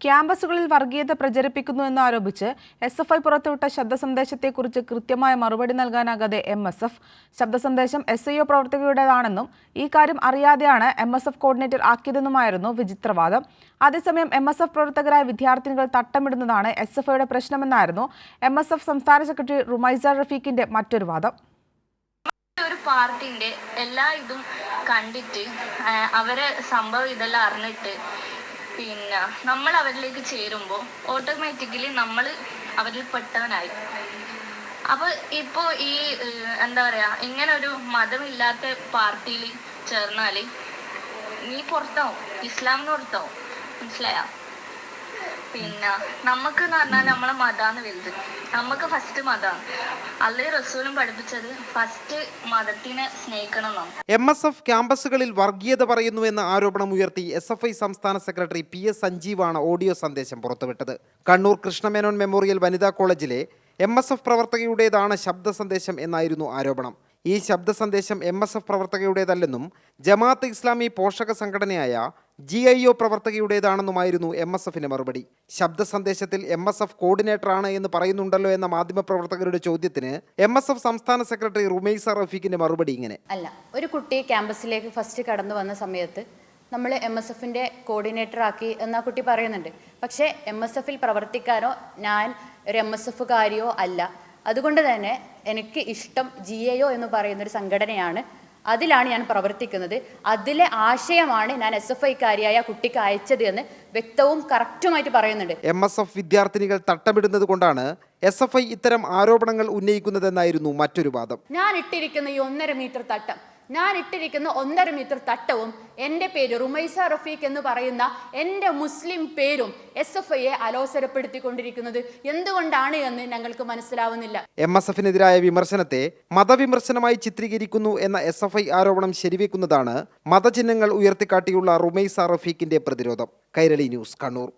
ക്യാമ്പസുകളിൽ വർഗീയത പ്രചരിപ്പിക്കുന്നു എന്നാരോപിച്ച് എസ് എഫ് ഐ പുറത്തുവിട്ട ശബ്ദ സന്ദേശത്തെക്കുറിച്ച് കൃത്യമായ മറുപടി നൽകാനാകാതെ എം എസ് എഫ് ശബ്ദ സന്ദേശം എസ് ഐ ഒ പ്രവർത്തകരുടേതാണെന്നും ഈ കാര്യം അറിയാതെയാണ് എം എസ് എഫ് കോർഡിനേറ്റർ ആക്കിയതെന്നുമായിരുന്നു വിചിത്രവാദം. അതേസമയം എം എസ് എഫ് പ്രവർത്തകരായ വിദ്യാർത്ഥിനികൾ തട്ടമിടുന്നതാണ് എസ് എഫ് ഐയുടെ പ്രശ്നമെന്നായിരുന്നു എം എസ് എഫ് സംസ്ഥാന സെക്രട്ടറി റുമൈസ റഫീഖിന്റെ മറ്റൊരു വാദം. ഒരു പാർട്ടിന്റെ എല്ലാ ഇതും കണ്ടിട്ട് അവരെ സംഭവം ഇതെല്ലാം അറിഞ്ഞിട്ട് പിന്നെ നമ്മൾ അവരിലേക്ക് ചേരുമ്പോൾ ഓട്ടോമാറ്റിക്കലി നമ്മൾ അവരിൽ പെട്ടവനായി. അപ്പൊ ഇപ്പോ ഈ എന്താ പറയാ ഇങ്ങനെ ഒരു മതമില്ലാത്ത പാർട്ടിയിൽ ചേർന്നാൽ നീ പുറത്താവും. ഇസ്ലാമിന് പുറത്താവും. മനസ്സിലായോ? പിന്നെ നമുക്ക് എന്ന് പറഞ്ഞാൽ നമ്മളെ മതാന്ന് വലുത്. നമുക്ക് ഫസ്റ്റ് മതാണ് അല്ലേ റസൂലും പഠിപ്പിച്ചത് ഫസ്റ്റ് മതത്തിനെ സ്നേഹിക്കണം എം എസ് എഫ് ക്യാമ്പസുകളിൽ വർഗീയത പറയുന്നു എന്ന ആരോപണം ഉയർത്തി എസ് എഫ് ഐ സംസ്ഥാന സെക്രട്ടറി പി എസ് സഞ്ജീവാണ് ഓഡിയോ സന്ദേശം പുറത്തുവിട്ടത്. കണ്ണൂർ കൃഷ്ണമേനോൻ മെമ്മോറിയൽ വനിതാ കോളേജിലെ എം എസ് എഫ് പ്രവർത്തകയുടേതാണ് ശബ്ദ സന്ദേശം എന്നായിരുന്നു ആരോപണം. ഈ ശബ്ദ സന്ദേശം എം എസ് എഫ് പ്രവർത്തകയുടേതല്ലെന്നും ജമാഅത്ത് ഇസ്ലാമി പോഷക സംഘടനയായ ജി ഐ ഒ പ്രവർത്തകയുടേതാണെന്നുമായിരുന്നു എം എസ് എഫിന്റെ മറുപടി. ശബ്ദ സന്ദേശത്തിൽ എം എസ് എഫ് കോർഡിനേറ്ററാണ് എന്ന് പറയുന്നുണ്ടല്ലോ എന്ന മാധ്യമപ്രവർത്തകരുടെ ചോദ്യത്തിന് എം എസ് എഫ് സംസ്ഥാന സെക്രട്ടറി റുമൈസ റഫീഖിന്റെ മറുപടി ഇങ്ങനെ. അല്ല ഒരു കുട്ടി ക്യാമ്പസിലേക്ക് ഫസ്റ്റ് കടന്നു വന്ന സമയത്ത് നമ്മൾ എം എസ് എഫിന്റെ കോർഡിനേറ്റർ ആക്കി എന്നാ കുട്ടി പറയുന്നുണ്ട്. പക്ഷേ എം എസ് എഫിൽ പ്രവർത്തിക്കാനോ ഞാൻ ഒരു എം എസ് എഫുകാരിയോ അല്ല. അതുകൊണ്ട് തന്നെ എനിക്ക് ഇഷ്ടം ജി എ ഒ എന്ന് പറയുന്നൊരു സംഘടനയാണ് അതിലാണ് ഞാൻ പ്രവർത്തിക്കുന്നത്. അതിലെ ആശയമാണ് ഞാൻ എസ് എഫ് ഐക്കാരിയായ കുട്ടിക്ക് അയച്ചത് എന്ന് വ്യക്തവും കറക്റ്റുമായിട്ട് പറയുന്നുണ്ട്. എം എസ് എഫ് വിദ്യാർത്ഥിനികൾ തട്ടമിടുന്നത് കൊണ്ടാണ് എസ് എഫ് ഐ ഇത്തരം ആരോപണങ്ങൾ ഉന്നയിക്കുന്നതെന്നായിരുന്നു മറ്റൊരു വാദം. ഞാൻ ഇട്ടിരിക്കുന്ന ഈ ഒന്നര മീറ്റർ തട്ടം ഞാൻ ഇട്ടിരിക്കുന്ന ഒന്നര മീറ്റർ തട്ടവും എന്റെ പേര് റുമൈസ റഫീഖ് എന്ന് പറയുന്ന എന്റെ മുസ്ലിം പേരും എസ് എഫ് ഐയെ അലോസരപ്പെടുത്തിക്കൊണ്ടിരിക്കുന്നത് എന്തുകൊണ്ടാണ് എന്ന് ഞങ്ങൾക്ക് മനസ്സിലാവുന്നില്ല. എം എസ് എഫിനെതിരായ വിമർശനത്തെ മതവിമർശനമായി ചിത്രീകരിക്കുന്നു എന്ന എസ് എഫ് ഐ ആരോപണം ശരിവെക്കുന്നതാണ് മതചിഹ്നങ്ങൾ ഉയർത്തിക്കാട്ടിയുള്ള റുമൈസ റഫീഖിന്റെ പ്രതിരോധം. കൈരളി ന്യൂസ് കണ്ണൂർ.